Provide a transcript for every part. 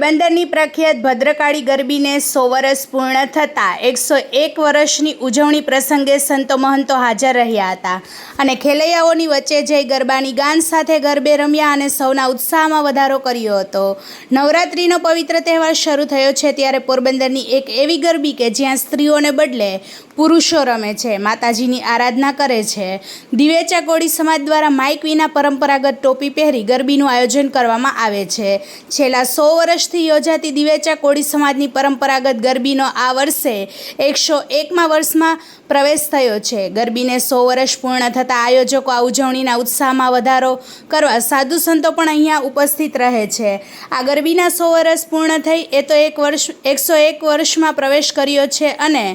પોરબંદરની પ્રખ્યાત ભદ્રકાળી ગરબીને સો વર્ષ પૂર્ણ થતાં એકસો એક વર્ષની ઉજવણી પ્રસંગે સંતો મહંતો હાજર રહ્યા હતા. અને ખેલૈયાઓની વચ્ચે જઈ ગરબાની ગાન સાથે ગરબે રમ્યા અને સૌના ઉત્સાહમાં વધારો કર્યો હતો. નવરાત્રિનો પવિત્ર તહેવાર શરૂ થયો છે ત્યારે પોરબંદરની એક એવી ગરબી કે જ્યાં સ્ત્રીઓને બદલે પુરુષો રમે છે, માતાજીની આરાધના કરે છે. દિવેચા કોળી સમાજ દ્વારા માઇક વિના પરંપરાગત ટોપી પહેરી ગરબીનું આયોજન કરવામાં આવે છે. છેલ્લા સો વર્ષથી યોજાતી દિવેચા કોળી સમાજની પરંપરાગત ગરબીનો આ વર્ષે એકસો એકમાં વર્ષમાં પ્રવેશ થયો છે. ગરબીને સો વર્ષ પૂર્ણ થતાં આયોજકો આ ઉજવણીના ઉત્સાહમાં વધારો કરવા સાધુ સંતો પણ અહીંયા ઉપસ્થિત રહે છે. આ ગરબીના સો વર્ષ પૂર્ણ થઈ એ તો એક વર્ષ, એકસો એક વર્ષમાં પ્રવેશ કર્યો છે અને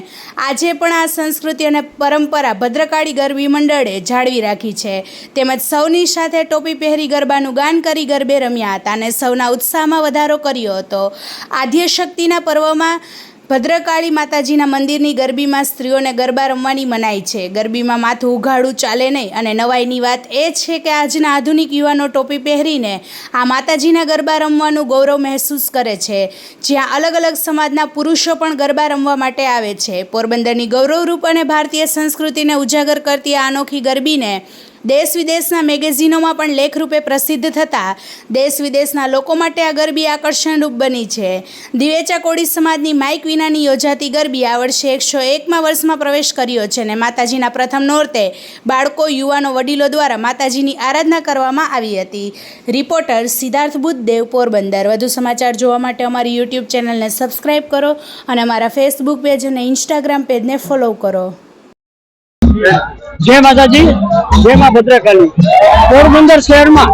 આજે પણ આ સંસ્કૃતિ અને પરંપરા ભદ્રકાળી ગરબી મંડળે જાળવી રાખી છે. તેમજ સૌની સાથે ટોપી પહેરી ગરબાનું ગાન કરી ગરબે રમ્યા હતા અને સૌના ઉત્સાહમાં વધારો કર્યો હતો. આદ્યશક્તિના પર્વમાં ભદ્રકાળી માતાજીના મંદિરની ગરબીમાં સ્ત્રીઓને ગરબા રમવાની મનાઈ છે. ગરબીમાં માથું ઉઘાડું ચાલે નહીં અને નવાઈની વાત એ છે કે આજના આધુનિક યુવાનો ટોપી પહેરીને આ માતાજીના ગરબા રમવાનું ગૌરવ મહેસૂસ કરે છે. જ્યાં અલગ અલગ સમાજના પુરુષો પણ ગરબા રમવા માટે આવે છે. પોરબંદરની ગૌરવરૂપ અને ભારતીય સંસ્કૃતિને ઉજાગર કરતી આ અનોખી ગરબીને દેશ વિદેશના મેગેઝિનોમાં પણ લેખરૂપે પ્રસિદ્ધ થતાં દેશ વિદેશના લોકો માટે આ ગરબી આકર્ષણરૂપ બની છે. દિવેચા કોળી સમાજની માઇક વિનાની યોજાતી ગરબી આ વર્ષે એકસો એકમાં વર્ષમાં પ્રવેશ કર્યો છે અને માતાજીના પ્રથમ નોરતે બાળકો, યુવાનો, વડીલો દ્વારા માતાજીની આરાધના કરવામાં આવી હતી. રિપોર્ટર સિદ્ધાર્થ બુદ્ધદેવ, પોરબંદર. વધુ સમાચાર જોવા માટે અમારી યુટ્યુબ ચેનલને સબસ્ક્રાઇબ કરો અને અમારા ફેસબુક પેજ અને ઇન્સ્ટાગ્રામ પેજને ફોલો કરો. જય માતાજી, જય માં ભદ્રકાલી. પોરબંદર શહેરમાં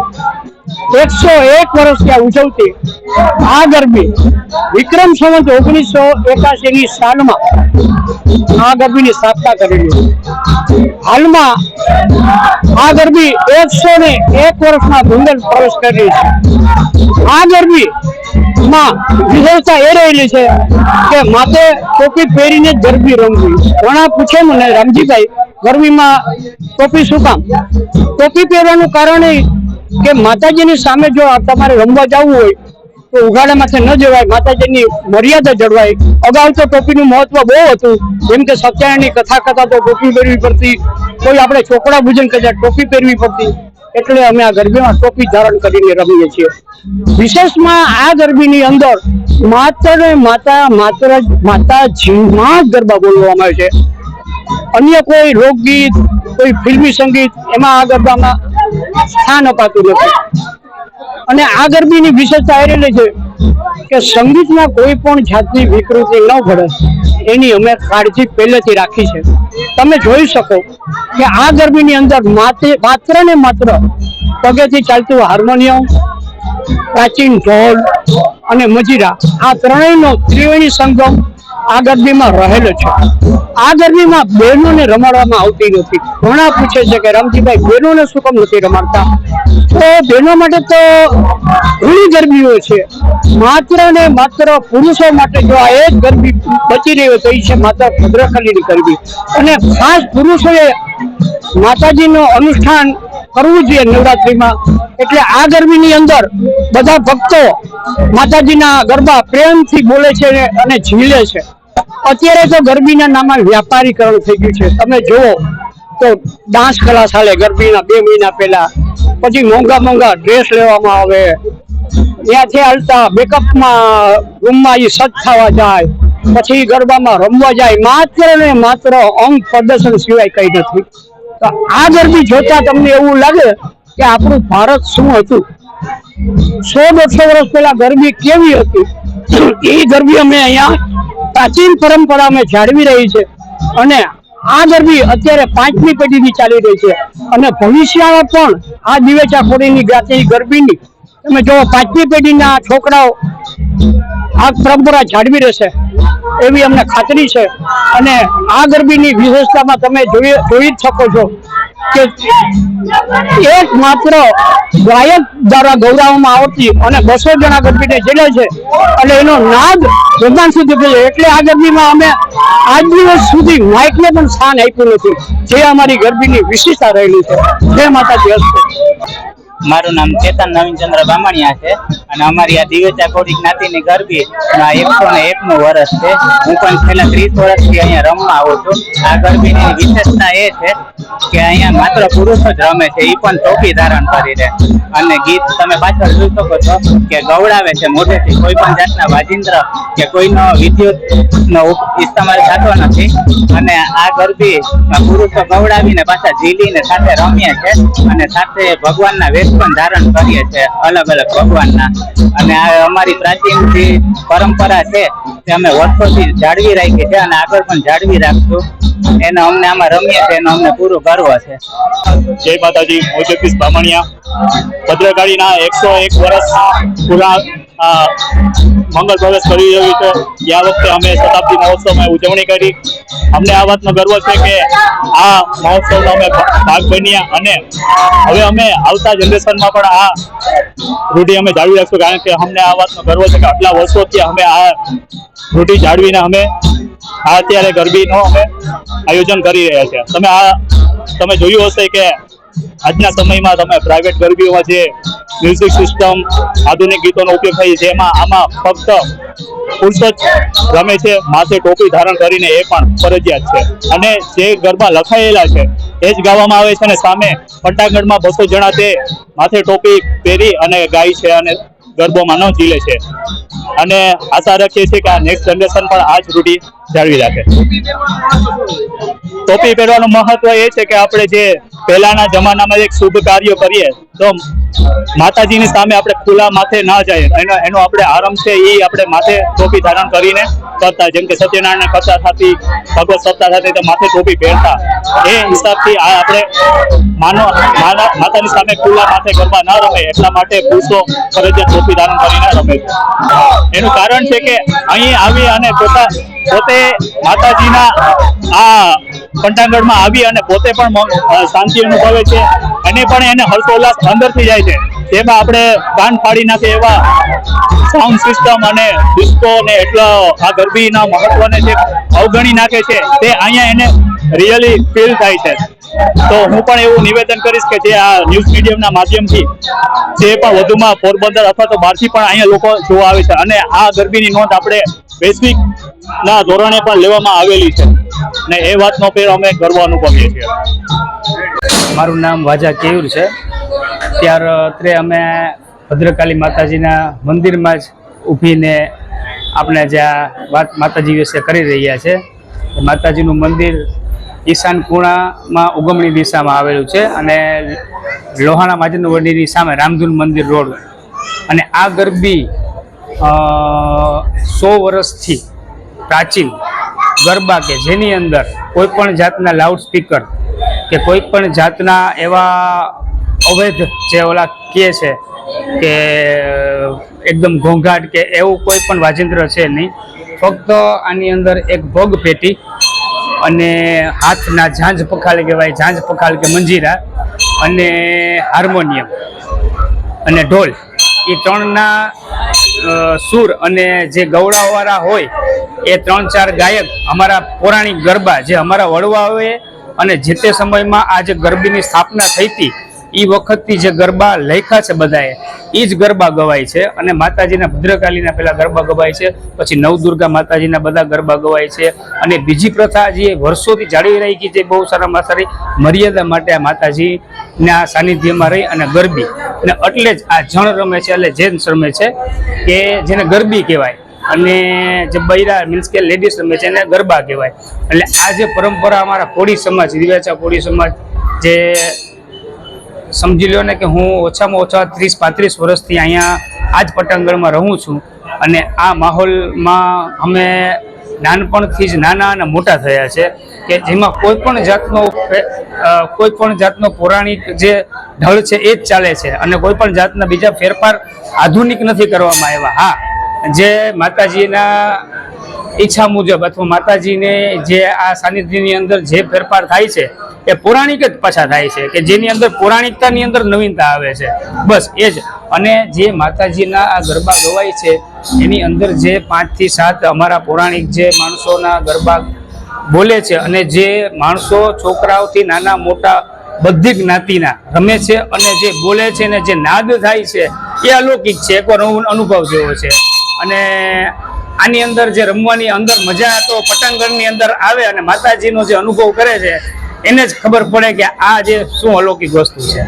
એકસો એક વર્ષ ત્યાં ઉજવતી આ ગરબી વિક્રમ સંવત ઓગણીસો એકાસી ની સાલમાં આ ગરબીની સ્થાપના કરેલી હાલમાં આ ગરબી એકસો ને એક વર્ષમાં ડુંગર પ્રવેશ કરેલી છે. આ ગરબી માં વિશેષતા એ રહેલી છે કે માથે ટોપી પહેરીને ગરબી રમવી. ઘણા પૂછે મને, રામજીભાઈ ગરમીમાં ટોપી શું કામ? ટોપી પહેરવાનું કારણ કે માતાજીની સામે જો તમારે રમવા જવું હોય, તો ઉઘાડા માથે ન જવાય, માતાજીની મર્યાદા જળવાય. અગાઉ તો ટોપીનું મહત્વ બહુ હતું. જેમ કે સત્યનારાયણની કથા કરતા તો ટોપી પહેરવી પડતી, કોઈ આપણે ચોકડા ભોજન કરતા ટોપી પહેરવી પડતી. એટલે અમે આ ગરબીમાં ટોપી ધારણ કરીને રમીએ છીએ. વિશેષમાં આ ગરબીની અંદર માત્ર માતા, માત્ર માતાજીમાં જ ગરબા બોલવામાં આવે છે. અન્ય કોઈ લોકગીત, કોઈ ફિલ્મી સંગીત એમાં આ ગરબામાં સ્થાન અપાતું નથી. અને આ ગરબીની વિશેષતા એ છે કે સંગીતમાં કોઈ પણ જાતની વિકૃતિ ન પડે એની અમે કાળજી પહેલેથી રાખી છે. તમે જોઈ શકો કે આ ગરબીની અંદર માત્ર ને માત્ર પગેથી ચાલતું હાર્મોનિયમ, પ્રાચીન ઢોલ અને મજીરા, આ ત્રણેયનો ત્રિવેણી સંગમ આ ગરબીમાં રહેલો છે. આ ગરબીમાં બહેનોને રમાડવામાં આવતી નથી. ઘણા પૂછે છે કે રામજીભાઈ, બહેનોને શું કામ નથી રમાડતા? તો બહેનો માટે તો ઘણી ગરબીઓ છે. માત્ર ને માત્ર પુરુષો માટે જો આ એક ગરબી બચી રહ્યો તો એ છે માત્ર ભદ્રકાલીની ગરબી અને ખાસ પુરુષોએ માતાજીનો અનુષ્ઠાન કરવું જોઈએ નવરાત્રીમાં. એટલે આ ગરબીની અંદર બધા ભક્તો માતાજીના ગરબા પ્રેમથી બોલે છે અને ઝીલે છે. અત્યારે તો ગરબીના નામે વ્યાપારીકરણ થઈ ગયું છે. તમે જુઓ તો ડાન્સ કલા ચાલે ગરબીના બે મહિના પહેલા. પછી મોંઘા મોંઘા ડ્રેસ લેવામાં આવે. ત્યાંથી હાલતા બેકઅપમાં રૂમમાં એ સજ થવા જાય. પછી ગરબામાં રમવા જાય. માત્ર ને માત્ર અંગ પ્રદર્શન સિવાય કંઈ નથી. તો આ ગરબી જોતા તમને એવું લાગે કે આપણું ભારત શું હતું? સો દોઢસો વર્ષ પહેલા ગરબી કેવી હતી? એ ગરબી અમે અહીંયા પ્રાચીન પરંપરા અમે જાળવી રહી છે. અને આ ગરબી અત્યારે પાંચમી પેઢીથી ચાલી રહી છે. અને ભવિષ્યમાં પણ આ દિવેચા ખોડીની ગાતી ગરબીની તમે જો પાંચમી પેઢીના છોકરાઓ આ પરંપરા જાળવી રહેશે એવી અમને ખાતરી છે. અને આ ગરબીની વિશેષતામાં તમે જોઈ જ શકો છો કે એક માત્ર ગાયક દ્વારા ગૌરવવામાં આવતી અને બસો જણા ગરબીને જેલે છે અને એનો નાદ ભગવાન સુધી પહોંચે એટલે આ ગરબીમાં અમે આજ દિવસ સુધી માઇકને પણ સ્થાન આપ્યું નથી. જે અમારી ગરબીની વિશેષતા રહેલી છે. જય માતાજી, હસ્તે. મારું નામ ચેતન નવીનચંદ્ર બામણિયા છે અને અમારી આ દિવેચા કોડી જ્ઞાતિની ગરબી એકસો ને એકનું વર્ષ છે. હું પણ છેલ્લા ત્રીસ વર્ષથી અહીંયા રમવા આવું છું. આ ગરબીની વિશેષતા એ છે કે અહીંયા માત્ર પુરુષો જ રમે છે એ પણ ટોપી ધારણ કરીને. અને ગીત તમે પાછળ જોઈ શકો છો કે ગવડાવે છે મોઢેથી. કોઈ પણ જાતના વાજિંત્ર કે કોઈનો વિદ્યુત નો ઇસ્તેમાલ થતો નથી. અને આ ગરબી પુરુષો ગવડાવીને પાછા ઝીલીને સાથે રમીએ છે અને સાથે ભગવાનના વેશ પણ ધારણ કરીએ છે, અલગ અલગ ભગવાનના. અને આ અમારી પ્રાચીન જે પરંપરા છે તે અમે વર્ષોથી જાળવી રાખી છે અને આગળ પણ જાળવી રાખશું. એનો અમને આમાં રમીએ છીએ એનો અમને પૂરો ગર્વ છે. જય માતાજી, હું જગદીશ બામણિયા. ભદ્રકાળીના એકસો એક વર્ષ પૂરા અ, મંગળ પ્રવેશ કરી રહ્યું છે. જ્યાં વખતે અમે શતાબ્દી મહોત્સવમાં ઉજવણી કરી. અમને આ વાતનો ગર્વ છે કે આ મહોત્સવનો અમે ભાગ બન્યા અને હવે અમે આવતા જનરેશનમાં પણ આ રૂઢિ અમે જાળવી રાખશું કારણ કે અમને આ વાતનો ગર્વ છે કે આટલા વર્ષોથી અમે આ રૂઢિ જાળવીને અમે આ અત્યારે ગરબીનો અમે આયોજન કરી રહ્યા છીએ. તમે આ તમે જોયું હશે કે આજના સમયમાં તમે પ્રાઇવેટ ગરબીઓમાં જે મ્યુઝિક સિસ્ટમ આધુનિક ગીતોનો ઉપયોગ થાય છે, એમાં આમાં ફક્ત પુરુષ રમે છે, માથે ટોપી ધારણ કરીને એ પણ ફરજિયાત છે. અને જે ગરબા લખાયેલા છે, એ જ ગાવામાં આવે છે અને સામે પટ્ટાગઢમાં બસો જણા તે માથે ટોપી પહેરી અને ગાય છે અને ગરબોમાં ન ઝીલે છે. અને આશા રાખીએ છીએ કે આ નેક્સ્ટ જનરેશન પણ આ જ રૂઢિ જાળવી રાખે. ટોપી પહેરવાનું મહત્વ એ છે કે આપણે જે પહેલાના જમાનામાં એક શુભ કાર્ય કરીએ, તો માતાજીની સામે આપણે ખુલ્લા માથે ના જાય એનો એનો આપણે આરંભ છે એ આપણે માથે ટોપી ધારણ કરીને કરતા. જેમ કે સત્યનારાયણ કથા થતી, ભગવત સપ્તાહ થતી, તો માથે ટોપી પહેરતા. એ હિસાબથી આ આપણે માનો માતાની સામે ખુલ્લા માથે ગરબા ના રમે. એટલા માટે પુરુષો ફરજિયાત ટોપી ધારણ કરીને રમે. એનું કારણ છે કે અહીં આવી અને પોતા પોતે માતાજીના આ પંટાંગણમાં આવી અને પોતે પણ શાંતિ અનુભવે છે. અને પણ એને હર્ષોલ્લાસ અંદરથી જાય છે. જેમાં આપણે કાન પાડી નાખે એવા સાઉન્ડ સિસ્ટમ અને ડિસ્કો ને એટલો આ ગરબીના મહત્વને જે અવગણી નાખે છે, તે અહીંયા એને રિયલી ફીલ થાય છે. તો હું પણ એવું નિવેદન કરીશ કે જે આ ન્યૂઝ મીડિયમના માધ્યમથી જે પણ વધુમાં પોરબંદર અથવા તો બહારથી પણ અહીંયા લોકો જોવા આવે છે. અને આ ગરબીની નોંધ આપણે વૈશ્વિક ના ધોરણે પણ લેવામાં આવેલી છે. ને એ વાતનો પણ અમે ગર્વ અનુભવીએ છીએ. મારું નામ વાજા કેયુર છે. ત્યારે અમે ભદ્રકાલી માતાજીના મંદિરમાં જ ઊભીને આપણે જ્યાં વાત માતાજી વિશે કરી રહ્યા છે. માતાજીનું મંદિર ઈશાન ખૂણામાં ઉગમણી દિશામાં આવેલું છે અને લોહાણા માજન વડીની સામે રામધૂન મંદિર રોડ. અને આ ગરબી સો વર્ષથી પ્રાચીન ગરબા કે જેની અંદર કોઈ પણ જાતના લાઉડ સ્પીકર કે કોઈ પણ જાતના એવા અવૈધ જે ઓલા કહે છે કે એકદમ ઘોંઘાટ કે એવું કોઈ પણ વાજિંત્ર છે નહીં. ફક્ત આની અંદર એક ભોગ પેટી અને હાથના ઝાંઝ પખાલ કહેવાય, ઝાંઝ પખાલ કે મંજીરા અને હાર્મોનિયમ અને ઢોલ. એ ત્રણના સૂર અને જે ગૌડાવાળા હોય એ ત્રણ ચાર ગાયક અમારા પૌરાણિક ગરબા જે અમારા વડવાઓએ અને જે તે સમયમાં આ જે ગરબીની સ્થાપના થઈ હતી એ વખતથી જે ગરબા લખ્યા છે બધાએ એ જ ગરબા ગવાય છે. અને માતાજીના ભદ્રકાલીના પહેલાં ગરબા ગવાય છે, પછી નવદુર્ગા માતાજીના બધા ગરબા ગવાય છે. અને બીજી પ્રથા જે વર્ષોથી જાળવી રહી કે જે બહુ સારામાં સારી મર્યાદા માટે આ માતાજીના સાનિધ્યમાં રહી અને ગરબી. અને એટલે જ આ જણ રમે છે, એટલે જૈન રમે છે, કે જેને ગરબી કહેવાય. અને જે બૈરા મીન્સ કે લેડીઝ રમે છે એને ગરબા કહેવાય. એટલે આ જે પરંપરા અમારા કોળી સમાજ દિવ્યાચા કોળી સમાજ, જે સમજી લો ને કે હું ઓછામાં ઓછા ત્રીસ, પાંત્રીસ વર્ષથી અહીંયા આ જ પટાંગણમાં રહું છું અને આ માહોલમાં અમે નાનપણથી જ નાના અને મોટા થયા છે કે જેમાં કોઈ પણ જાતનો કોઈ પણ જાતનો પૌરાણિક જે ઢળ છે એ જ ચાલે છે અને કોઈ પણ જાતના બીજા ફેરફાર આધુનિક નથી કરવામાં આવ્યા. હા જે માતાજીના ઈચ્છા મુજબ અથવા માતાજીને જે આ સાનિધ્યની અંદર જે ફેરફાર થાય છે, એ પૌરાણિક જ પાછા થાય છે કે જેની અંદર પૌરાણિકતાની અંદર નવીનતા આવે છે. બસ એ જ. અને જે માતાજીના આ ગરબા ગવાય છે, એની અંદર જે પાંચથી સાત અમારા પૌરાણિક જે માણસોના ગરબા બોલે છે અને જે માણસો છોકરાઓથી નાના મોટા બધી જ્ઞાતિના રમે છે અને જે બોલે છે ને જે નાદ થાય છે, એ અલૌકિક છે. અનુ- અનુભવ જેવો છે. અને આની અંદર જે રમવાની અંદર મજા તો પટંગણની અંદર આવે અને માતાજીનો જે અનુભવ કરે છે, એને જ ખબર પડે કે આ જે શું અલૌકિક વસ્તુ છે.